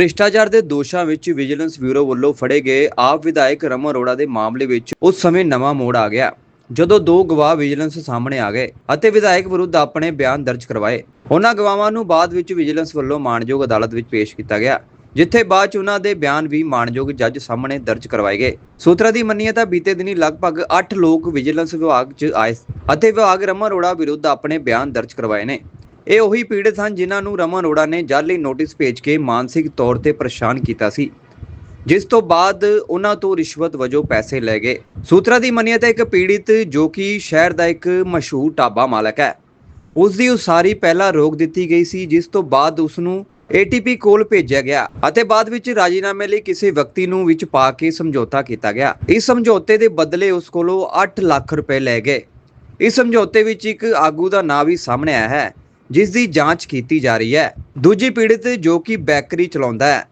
ਭ੍ਰਿਸ਼ਟਾਚਾਰ ਦੇ ਦੋਸ਼ਾਂ ਵਿੱਚ ਵਿਜੀਲੈਂਸ ਬਿਊਰੋ ਵੱਲੋਂ ਫੜੇ ਗਏ ਆਪ ਵਿਧਾਇਕ ਰਮਨ ਅਰੋੜਾ ਦੇ ਮਾਮਲੇ ਵਿੱਚ ਉਸ ਸਮੇਂ ਨਵਾਂ ਮੋੜ ਆ ਗਿਆ, ਜਦੋਂ ਦੋ ਗਵਾਹ ਵਿਜੀਲੈਂਸ ਸਾਹਮਣੇ ਆ ਗਏ ਅਤੇ ਵਿਧਾਇਕ ਵਿਰੁੱਧ ਆਪਣੇ ਬਿਆਨ ਦਰਜ ਕਰਵਾਏ। ਉਹਨਾਂ ਗਵਾਹਾਂ ਨੂੰ ਬਾਅਦ ਵਿੱਚ ਵਿਜੀਲੈਂਸ ਵੱਲੋਂ ਮਾਣਯੋਗ ਅਦਾਲਤ ਵਿੱਚ ਪੇਸ਼ ਕੀਤਾ ਗਿਆ, ਜਿੱਥੇ ਬਾਅਦ ਚ ਉਹਨਾਂ ਦੇ ਬਿਆਨ ਵੀ ਮਾਣਯੋਗ ਜੱਜ ਸਾਹਮਣੇ ਦਰਜ ਕਰਵਾਏ ਗਏ। ਸੂਤਰਾਂ ਦੀ ਮੰਨੀਏ ਤਾਂ ਬੀਤੇ ਦਿਨੀ ਲਗਭਗ 8 ਲੋਕ ਵਿਜੀਲੈਂਸ ਵਿਭਾਗ 'ਚ ਆਏ ਅਤੇ ਵਿਭਾਗ ਰਮਨ ਅਰੋੜਾ ਵਿਰੁੱਧ ਆਪਣੇ ਬਿਆਨ ਦਰਜ ਕਰਵਾਏ ਨੇ। ਇਹ ਉਹੀ ਪੀੜਤ ਹਨ ਜਿਨ੍ਹਾਂ ਨੂੰ ਰਮਨ ਅਰੋੜਾ ਨੇ ਜਾਲੀ ਨੋਟਿਸ ਭੇਜ ਕੇ ਮਾਨਸਿਕ ਤੌਰ ਤੇ ਪਰੇਸ਼ਾਨ ਕੀਤਾ ਸੀ, ਜਿਸ ਤੋਂ ਬਾਅਦ ਉਹਨਾਂ ਤੋਂ ਰਿਸ਼ਵਤ ਵਜੋਂ ਪੈਸੇ ਲੈ ਗਏ। ਸੂਤਰਾਂ ਦੀ ਮੰਨੀਏ ਤਾਂ ਇੱਕ ਪੀੜਿਤ ਜੋ ਕਿ ਸ਼ਹਿਰ ਦਾ ਇੱਕ ਮਸ਼ਹੂਰ ਢਾਬਾ ਮਾਲਕ ਹੈ। ਉਸ ਦੀ ਉਸਾਰੀ ਪਹਿਲਾਂ ਰੋਕ ਦਿੱਤੀ ਗਈ ਸੀ, ਜਿਸ ਤੋਂ ਬਾਅਦ ਉਸ ਨੂੰ ATP ਕੋਲ ਭੇਜਿਆ ਗਿਆ ਅਤੇ ਬਾਅਦ ਵਿੱਚ ਰਾਜੀਨਾਮੇ ਲਈ ਕਿਸੇ ਵਿਅਕਤੀ ਨੂੰ ਵਿੱਚ ਪਾ ਕੇ ਸਮਝੌਤਾ ਕੀਤਾ ਗਿਆ। ਇਸ ਸਮਝੌਤੇ ਦੇ ਬਦਲੇ ਉਸ ਕੋਲੋਂ 8 ਲੱਖ ਰੁਪਏ ਲੈ ਗਏ। ਇਸ ਸਮਝੌਤੇ ਵਿੱਚ ਇੱਕ ਆਗੂ ਦਾ ਨਾਂ ਵੀ ਸਾਹਮਣੇ ਆਇਆ ਹੈ। ਜਿਸ ਦੀ ਜਾਂਚ ਕੀਤੀ ਜਾ ਰਹੀ ਹੈ। ਦੂਜੀ ਪੀੜਤ ਜੋ ਕਿ ਬੈਕਰੀ ਚਲਾਉਂਦਾ ਹੈ,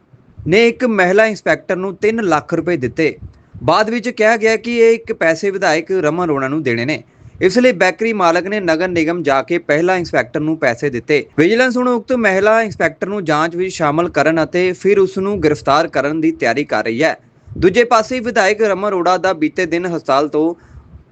ਨੇ ਇੱਕ ਮਹਿਲਾ ਇੰਸਪੈਕਟਰ ਨੂੰ 3 ਲੱਖ ਰੁਪਏ ਦਿੱਤੇ। ਬਾਅਦ ਵਿੱਚ ਕਿਹਾ ਗਿਆ ਕਿ ਇਹ ਇੱਕ ਪੈਸੇ ਵਿਧਾਇਕ ਰਮਨ ਅਰੋੜਾ ਨੂੰ ਦੇਣੇ ਨੇ। ਇਸ ਲਈ ਬੈਕਰੀ ਮਾਲਕ ਨੇ ਨਗਰ ਨਿਗਮ ਜਾ ਕੇ ਪਹਿਲਾ ਇੰਸਪੈਕਟਰ ਨੂੰ ਪੈਸੇ ਦਿੱਤੇ। ਵਿਜੀਲੈਂਸ ਹੁਣ ਉਕਤ ਮਹਿਲਾ ਇੰਸਪੈਕਟਰ ਨੂੰ ਜਾਂਚ ਵਿੱਚ ਸ਼ਾਮਲ ਕਰਨ ਅਤੇ ਫਿਰ ਉਸ ਨੂੰ ਗ੍ਰਿਫਤਾਰ ਕਰਨ ਦੀ ਤਿਆਰੀ ਕਰ ਰਹੀ ਹੈ। ਦੂਜੇ ਪਾਸੇ ਵਿਧਾਇਕ ਰਮਨ ਅਰੋੜਾ ਦਾ ਬੀਤੇ ਦਿਨ ਹਸਪਤਾਲ ਤੋਂ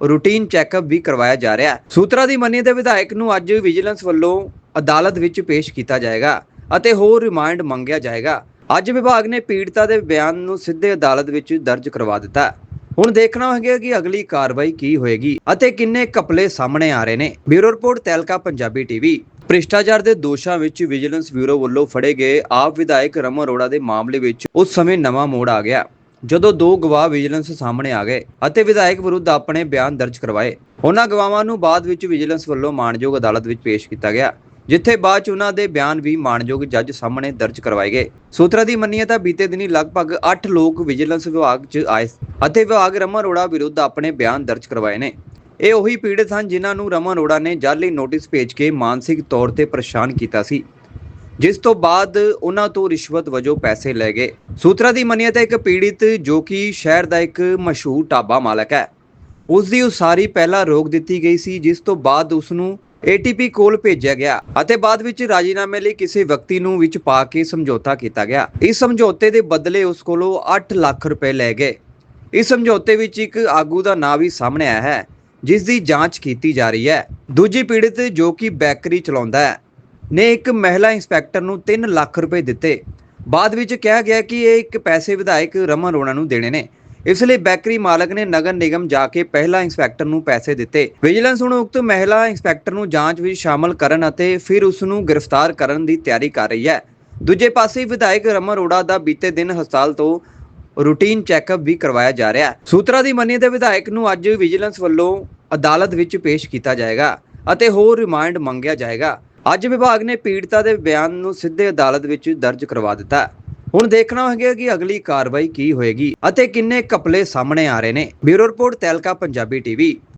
ਰੂਟੀਨ ਚੈੱਕਅਪ ਵੀ ਕਰਵਾਇਆ ਜਾ ਰਿਹਾ ਹੈ। ਸੂਤਰਾਂ ਦੀ ਮੰਨੀਏ ਤਾਂ ਵਿਧਾਇਕ ਨੂੰ ਅੱਜ ਵਿਜੀਲੈਂਸ ਵੱਲੋਂ ਅਦਾਲਤ ਵਿੱਚ ਪੇਸ਼ ਕੀਤਾ ਜਾਏਗਾ ਅਤੇ ਹੋਰ ਰਿਮਾਂਡ ਮੰਗਿਆ ਜਾਏਗਾ। ਅੱਜ ਵਿਭਾਗ ਨੇ ਪੀੜਤਾ ਦੇ ਬਿਆਨ ਨੂੰ ਸਿੱਧੇ ਅਦਾਲਤ ਵਿੱਚ ਦਰਜ ਕਰਵਾ ਦਿੱਤਾ ਹੁਣ ਦੇਖਣਾ ਹੋਵੇਗਾ ਕਿ ਅਗਲੀ ਕਾਰਵਾਈ ਕੀ ਹੋਏਗੀ ਅਤੇ ਕਿੰਨੇ ਕਪਲੇ ਸਾਹਮਣੇ ਆ ਰਹੇ ਨੇ। Bureau report, ਤੈਲਕਾ, Punjabi TV. ਭ੍ਰਿਸ਼ਟਾਚਾਰ ਦੇ ਦੋਸ਼ਾਂ ਵਿੱਚ ਵਿਜੀਲੈਂਸ ਬਿਊਰੋ ਵੱਲੋਂ ਫੜੇ ਗਏ ਆਪ ਵਿਧਾਇਕ ਰਮਨ ਅਰੋੜਾ ਦੇ ਮਾਮਲੇ ਵਿੱਚ ਉਸ ਸਮੇਂ ਨਵਾਂ ਮੋੜ ਆ ਗਿਆ। ਜਦੋਂ ਦੋ ਗਵਾਹ ਵਿਜੀਲੈਂਸ ਸਾਹਮਣੇ ਆ ਗਏ ਅਤੇ ਵਿਧਾਇਕ ਵਿਰੁੱਧ ਆਪਣੇ ਬਿਆਨ ਦਰਜ ਕਰਵਾਏ, ਉਹਨਾਂ ਗਵਾਹਾਂ ਨੂੰ ਬਾਅਦ ਵਿੱਚ ਵਿਜੀਲੈਂਸ ਵੱਲੋਂ ਮਾਣਯੋਗ ਅਦਾਲਤ ਵਿੱਚ ਪੇਸ਼ ਕੀਤਾ ਗਿਆ, ਜਿੱਥੇ ਬਾਅਦ ਚ ਉਹਨਾਂ ਦੇ ਬਿਆਨ ਵੀ ਮਾਣਯੋਗ ਜੱਜ ਸਾਹਮਣੇ ਦਰਜ ਕਰਵਾਏ ਗਏ। ਸੂਤਰਾਂ ਦੀ ਮੰਨੀਏ ਤਾਂ ਬੀਤੇ ਦਿਨੀ ਲਗਭਗ 8 ਲੋਕ ਵਿਜੀਲੈਂਸ ਵਿਭਾਗ 'ਚ ਆਏ ਅਤੇ ਵਿਭਾਗ ਰਮਨ ਅਰੋੜਾ ਵਿਰੁੱਧ ਆਪਣੇ ਬਿਆਨ ਦਰਜ ਕਰਵਾਏ ਨੇ। ਇਹ ਉਹੀ ਪੀੜਤ ਸਨ ਜਿਨ੍ਹਾਂ ਨੂੰ ਰਮਨ ਅਰੋੜਾ ਨੇ ਜਾਲੀ ਨੋਟਿਸ ਭੇਜ ਕੇ ਮਾਨਸਿਕ ਤੌਰ ਤੇ ਪਰੇਸ਼ਾਨ ਕੀਤਾ ਸੀ। ਜਿਸ ਤੋਂ ਬਾਅਦ ਉਹਨਾਂ ਤੋਂ ਰਿਸ਼ਵਤ ਵਜੋਂ ਪੈਸੇ ਲੈ ਗਏ। ਸੂਤਰਾਂ ਦੀ ਮੰਨੀਏ ਤਾਂ ਇੱਕ ਪੀੜਿਤ ਜੋ ਕਿ ਸ਼ਹਿਰ ਦਾ ਇੱਕ ਮਸ਼ਹੂਰ ਢਾਬਾ ਮਾਲਕ ਹੈ। ਉਸ ਦੀ ਉਸਾਰੀ ਪਹਿਲਾਂ ਰੋਕ ਦਿੱਤੀ ਗਈ ਸੀ, ਜਿਸ ਤੋਂ ਬਾਅਦ ਉਸ ਨੂੰ ATP ਕੋਲ ਭੇਜਿਆ ਗਿਆ ਅਤੇ ਬਾਅਦ ਵਿੱਚ ਰਾਜੀਨਾਮੇ ਲਈ ਕਿਸੇ ਵਿਅਕਤੀ ਨੂੰ ਵਿੱਚ ਪਾ ਕੇ ਸਮਝੌਤਾ ਕੀਤਾ ਗਿਆ। ਇਸ ਸਮਝੌਤੇ ਦੇ ਬਦਲੇ ਉਸ ਕੋਲੋਂ 8 ਲੱਖ ਰੁਪਏ ਲੈ ਗਏ। ਇਸ ਸਮਝੌਤੇ ਵਿੱਚ ਇੱਕ ਆਗੂ ਦਾ ਨਾਂ ਵੀ ਸਾਹਮਣੇ ਆਇਆ ਹੈ, ਜਿਸ ਦੀ ਜਾਂਚ ਕੀਤੀ ਜਾ ਰਹੀ ਹੈ। ਦੂਜੀ ਪੀੜਤ ਜੋ ਕਿ ਬੈਕਰੀ ਚਲਾਉਂਦਾ ਹੈ ਨੇ ਇੱਕ ਮਹਿਲਾ ਇੰਸਪੈਕਟਰ ਨੂੰ 3 ਲੱਖ ਰੁਪਏ ਦਿੱਤੇ। ਬਾਅਦ ਵਿੱਚ ਕਿਹਾ ਗਿਆ ਕਿ ਇਹ ਇੱਕ ਪੈਸੇ ਵਿਧਾਇਕ ਰਮਨ ਅਰੋੜਾ ਨੂੰ ਦੇਣੇ ਨੇ। ਇਸ ਲਈ ਬੈਕਰੀ ਮਾਲਕ ਨੇ ਨਗਰ ਨਿਗਮ ਜਾ ਕੇ ਪਹਿਲਾ ਇੰਸਪੈਕਟਰ ਨੂੰ ਪੈਸੇ ਦਿੱਤੇ। ਵਿਜੀਲੈਂਸ ਹੁਣ ਉਕਤ ਮਹਿਲਾ ਇੰਸਪੈਕਟਰ ਨੂੰ ਜਾਂਚ ਵਿੱਚ ਸ਼ਾਮਲ ਕਰਨ ਅਤੇ ਫਿਰ ਉਸ ਨੂੰ ਗ੍ਰਿਫਤਾਰ ਕਰਨ ਦੀ ਤਿਆਰੀ ਕਰ ਰਹੀ ਹੈ। ਦੂਜੇ ਪਾਸੇ ਵਿਧਾਇਕ ਰਮਨ ਅਰੋੜਾ ਦਾ ਬੀਤੇ ਦਿਨ ਹਸਪਤਾਲ ਤੋਂ ਰੂਟੀਨ ਚੈੱਕਅਪ ਵੀ ਕਰਵਾਇਆ ਜਾ ਰਿਹਾ ਹੈ। ਸੂਤਰਾਂ ਦੀ ਮੰਨੀਏ ਤੇ ਵਿਧਾਇਕ ਨੂੰ ਅੱਜ ਵਿਜੀਲੈਂਸ ਵੱਲੋਂ ਅਦਾਲਤ ਵਿੱਚ ਪੇਸ਼ ਕੀਤਾ ਜਾਏਗਾ ਅਤੇ ਹੋਰ ਰਿਮਾਂਡ ਮੰਗਿਆ ਜਾਏਗਾ। ਅੱਜ ਵਿਭਾਗ ਨੇ ਪੀੜਤਾ ਦੇ ਬਿਆਨ ਨੂੰ ਸਿੱਧੇ ਅਦਾਲਤ ਵਿੱਚ ਦਰਜ ਕਰਵਾ ਦਿੱਤਾ ਹੈ। ਹੁਣ ਦੇਖਣਾ ਹੋਵੇਗਾ ਕਿ ਅਗਲੀ ਕਾਰਵਾਈ ਕੀ ਹੋਏਗੀ ਅਤੇ ਕਿੰਨੇ ਕਪਲੇ ਸਾਹਮਣੇ ਆ ਰਹੇ ਨੇ ਬਿਊਰੋ ਰਿਪੋਰਟ, ਤੈਲਕਾ, ਪੰਜਾਬੀ ਟੀਵੀ